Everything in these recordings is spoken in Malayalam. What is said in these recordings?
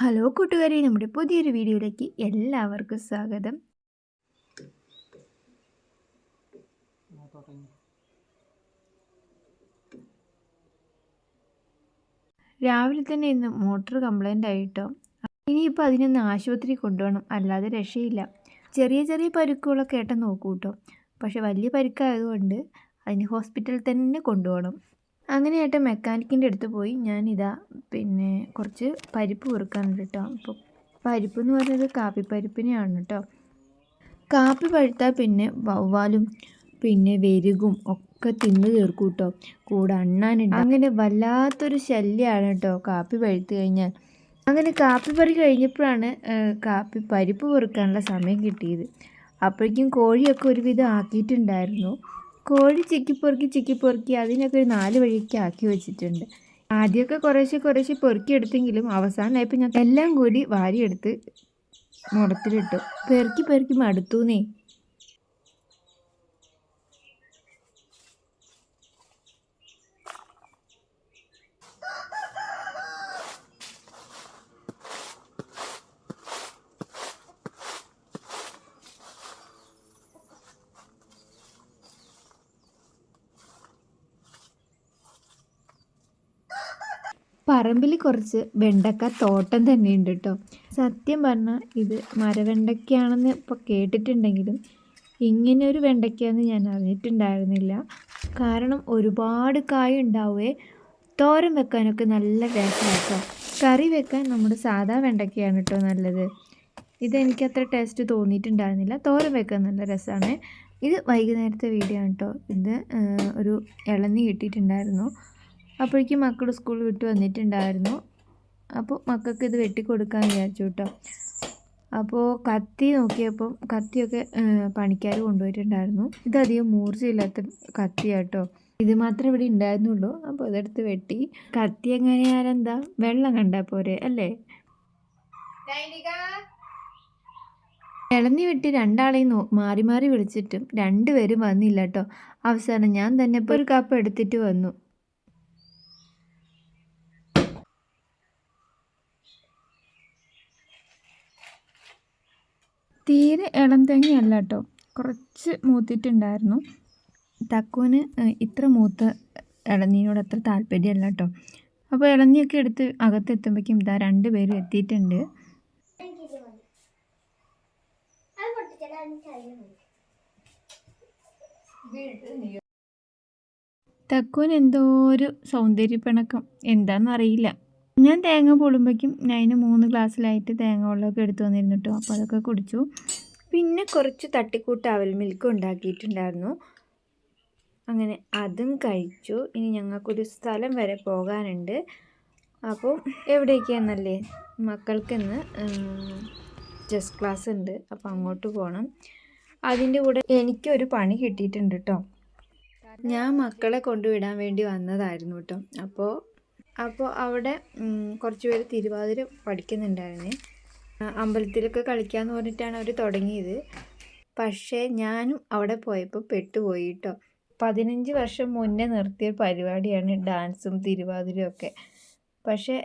ഹലോ കൂട്ടുകാരെ നമ്മുടെ പുതിയൊരു വീഡിയോയിലേക്ക് എല്ലാവർക്കും സ്വാഗതം. രാവിലെ തന്നെ ഇന്ന് മോട്ടർ കംപ്ലൈന്റ് ആയിട്ടോ? ഇനിയിപ്പോൾ അതിനൊന്ന് ആശുപത്രി കൊണ്ടുപോകണം അല്ലാതെ രക്ഷയില്ല. ചെറിയ ചെറിയ പരുക്കുകളൊക്കെ ഏട്ടൻ നോക്കൂട്ടോ. പക്ഷെ വലിയ പരുക്കായതുകൊണ്ട് അതിന് ഹോസ്പിറ്റലിൽ തന്നെ കൊണ്ടുപോകണം. അങ്ങനെ ഏട്ടൻ മെക്കാനിക്കിന്റെ അടുത്ത് പോയി. ഞാനിതാ പിന്നെ കുറച്ച് പരിപ്പ് പെറുക്കാനുണ്ട് കേട്ടോ അപ്പോൾ പരിപ്പ് എന്ന് പറയുന്നത് കാപ്പിപ്പരിപ്പിനെയാണ് കേട്ടോ കാപ്പി പഴുത്താൽ പിന്നെ വവ്വാലും പിന്നെ വെരുകും ഒക്കെ തിന്ന് തീർക്കും കേട്ടോ കൂടെ അണ്ണാനുണ്ട്. അങ്ങനെ വല്ലാത്തൊരു ശല്യമാണ് കേട്ടോ കാപ്പി പഴുത്ത് കഴിഞ്ഞാൽ. അങ്ങനെ കാപ്പി പറി കഴിഞ്ഞപ്പോഴാണ് കാപ്പി പരിപ്പ് പൊറുക്കാനുള്ള സമയം കിട്ടിയത്. അപ്പോഴേക്കും കോഴിയൊക്കെ ഒരുവിധം ആക്കിയിട്ടുണ്ടായിരുന്നു. കോഴി ചിക്കി പൊറുക്കി ചിക്കി പൊറുക്കി അതിനൊക്കെ ഒരു നാല് വഴിക്ക് ആക്കി വെച്ചിട്ടുണ്ട്. ആദ്യമൊക്കെ കുറേശ്ശെ കുറേശ്ശെ പൊറുക്കി എടുത്തെങ്കിലും അവസാനമായപ്പോൾ ഞാൻ എല്ലാം കൂടി വാരിയെടുത്ത് മുടത്തിലിട്ടു പെറുക്കി പെറുക്കി മടുത്തൂന്നേ. പറമ്പിൽ കുറച്ച് വെണ്ടക്ക തോട്ടം തന്നെയുണ്ട് കേട്ടോ സത്യം പറഞ്ഞാൽ ഇത് മരവെണ്ടക്കയാണെന്ന് ഇപ്പോൾ കേട്ടിട്ടുണ്ടെങ്കിലും ഇങ്ങനെ ഒരു വെണ്ടയ്ക്കയെന്ന് ഞാൻ അറിഞ്ഞിട്ടുണ്ടായിരുന്നില്ല. കാരണം ഒരുപാട് കായ ഉണ്ടാവുകയെ തോരൻ വെക്കാനൊക്കെ നല്ല രസമാക്കാം കറി വെക്കാൻ നമ്മുടെ സാധാ വെണ്ടയ്ക്കയാണ് കേട്ടോ നല്ലത്. ഇതെനിക്ക് അത്ര ടേസ്റ്റ് തോന്നിയിട്ടുണ്ടായിരുന്നില്ല. തോരൻ വെക്കാൻ നല്ല രസമാണ്. ഇത് വൈകുന്നേരത്തെ വീഡിയോ ആണ് കേട്ടോ ഇത് ഒരു ഇളന്നി കിട്ടിയിട്ടുണ്ടായിരുന്നു അപ്പോഴേക്കും മക്കൾ സ്കൂൾ വിട്ട് വന്നിട്ടുണ്ടായിരുന്നു. അപ്പോൾ മക്കൾക്ക് ഇത് വെട്ടിക്കൊടുക്കാൻ വിചാരിച്ചു കേട്ടോ അപ്പോൾ കത്തി നോക്കിയപ്പം കത്തിയൊക്കെ പണിക്കാർ കൊണ്ടുപോയിട്ടുണ്ടായിരുന്നു. ഇതധികം മൂർച്ചയില്ലാത്ത കത്തിയാട്ടോ. ഇത് മാത്രമേ ഇവിടെ ഉണ്ടായിരുന്നുള്ളൂ. അപ്പോൾ അതെടുത്ത് വെട്ടി. കത്തി എങ്ങനെയാരെന്താ വെള്ളം കണ്ടാൽ പോരെ അല്ലേ? ഇളന്നി വെട്ടി രണ്ടാളെയും മാറി മാറി വിളിച്ചിട്ടും രണ്ടുപേരും വന്നില്ല കേട്ടോ അവസാനം ഞാൻ തന്നെ ഇപ്പോൾ ഒരു കപ്പ് എടുത്തിട്ട് വന്നു. തീരെ ഇളം തേങ്ങയല്ല കേട്ടോ. കുറച്ച് മൂത്തിട്ടുണ്ടായിരുന്നു. തക്കുവിന് ഇത്ര മൂത്ത് ഇളനീനോട് അത്ര താല്പര്യമല്ല കേട്ടോ. അപ്പോൾ ഇളനിയൊക്കെ എടുത്ത് അകത്തെത്തുമ്പോഴേക്കും ഇതാ രണ്ട് പേര് എത്തിയിട്ടുണ്ട്. തക്കുവിന് എന്തോ ഒരു സൗന്ദര്യപ്പിണക്കം. എന്താണെന്നറിയില്ല ഞാൻ തേങ്ങ പൊളുമ്പോഴേക്കും ഞാൻ മൂന്ന് ഗ്ലാസ്സിലായിട്ട് തേങ്ങ വെള്ളമൊക്കെ എടുത്തു വന്നിരുന്നു കേട്ടോ അപ്പോൾ അതൊക്കെ കുടിച്ചു. പിന്നെ കുറച്ച് തട്ടിക്കൂട്ട് അവൽ മിൽക്ക് ഉണ്ടാക്കിയിട്ടുണ്ടായിരുന്നു. അങ്ങനെ അതും കഴിച്ചു. ഇനി ഞങ്ങൾക്കൊരു സ്ഥലം വരെ പോകാനുണ്ട്. അപ്പോൾ എവിടേക്കാണെന്നല്ലേ മക്കൾക്കിന്ന് ജസ്റ്റ് ക്ലാസ് ഉണ്ട് അപ്പോൾ അങ്ങോട്ട് പോകണം. അതിന്റെ കൂടെ എനിക്കൊരു പണി കിട്ടിയിട്ടുണ്ട് കേട്ടോ. ഞാൻ മക്കളെ കൊണ്ടുവിടാൻ വേണ്ടി വന്നതായിരുന്നു കേട്ടോ. അപ്പോൾ അപ്പോൾ അവിടെ കുറച്ച് പേര് തിരുവാതിര പഠിക്കുന്നുണ്ടായിരുന്നു. അമ്പലത്തിലൊക്കെ കളിക്കാമെന്ന് പറഞ്ഞിട്ടാണ് അവർ തുടങ്ങിയത്. പക്ഷേ ഞാനും അവിടെ പോയപ്പോൾ പെട്ടുപോയി കേട്ടോ പതിനഞ്ച് വർഷം മുന്നേ നിർത്തിയ പരിപാടിയാണ് ഡാൻസും തിരുവാതിരയും ഒക്കെ. പക്ഷേ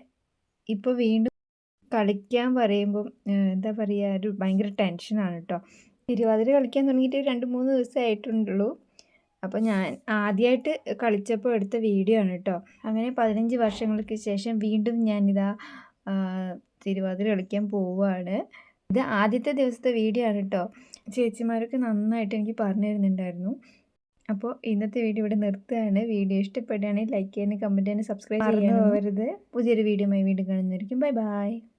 ഇപ്പോൾ വീണ്ടും കളിക്കാൻ പറയുമ്പം എന്താ പറയുക ഒരു ഭയങ്കര ടെൻഷനാണ് കേട്ടോ തിരുവാതിര കളിക്കാൻ തുടങ്ങിയിട്ട് രണ്ട് മൂന്ന് ദിവസമായിട്ടുള്ളൂ അപ്പോൾ ഞാൻ ആദ്യമായിട്ട് കളിച്ചപ്പോൾ എടുത്ത വീഡിയോ ആണ് കേട്ടോ അങ്ങനെ പതിനഞ്ച് വർഷങ്ങൾക്ക് ശേഷം വീണ്ടും ഞാനിതാ തിരുവാതിര കളിക്കാൻ പോവുകയാണ് ഇത് ആദ്യത്തെ ദിവസത്തെ വീഡിയോ ആണ് കേട്ടോ ചേച്ചിമാരൊക്കെ നന്നായിട്ട് എനിക്ക് പറഞ്ഞു തരുന്നുണ്ടായിരുന്നു. അപ്പോൾ ഇന്നത്തെ വീഡിയോ ഇവിടെ നിർത്തുകയാണ്. വീഡിയോ ഇഷ്ടപ്പെടുകയാണെങ്കിൽ ലൈക്ക് ചെയ്യാനും കമന്റ് ചെയ്യാനും സബ്സ്ക്രൈബ് ചെയ്യാനും പോകരുത്. പുതിയൊരു വീഡിയോ വീണ്ടും കാണുന്നതായിരിക്കും. Bye bye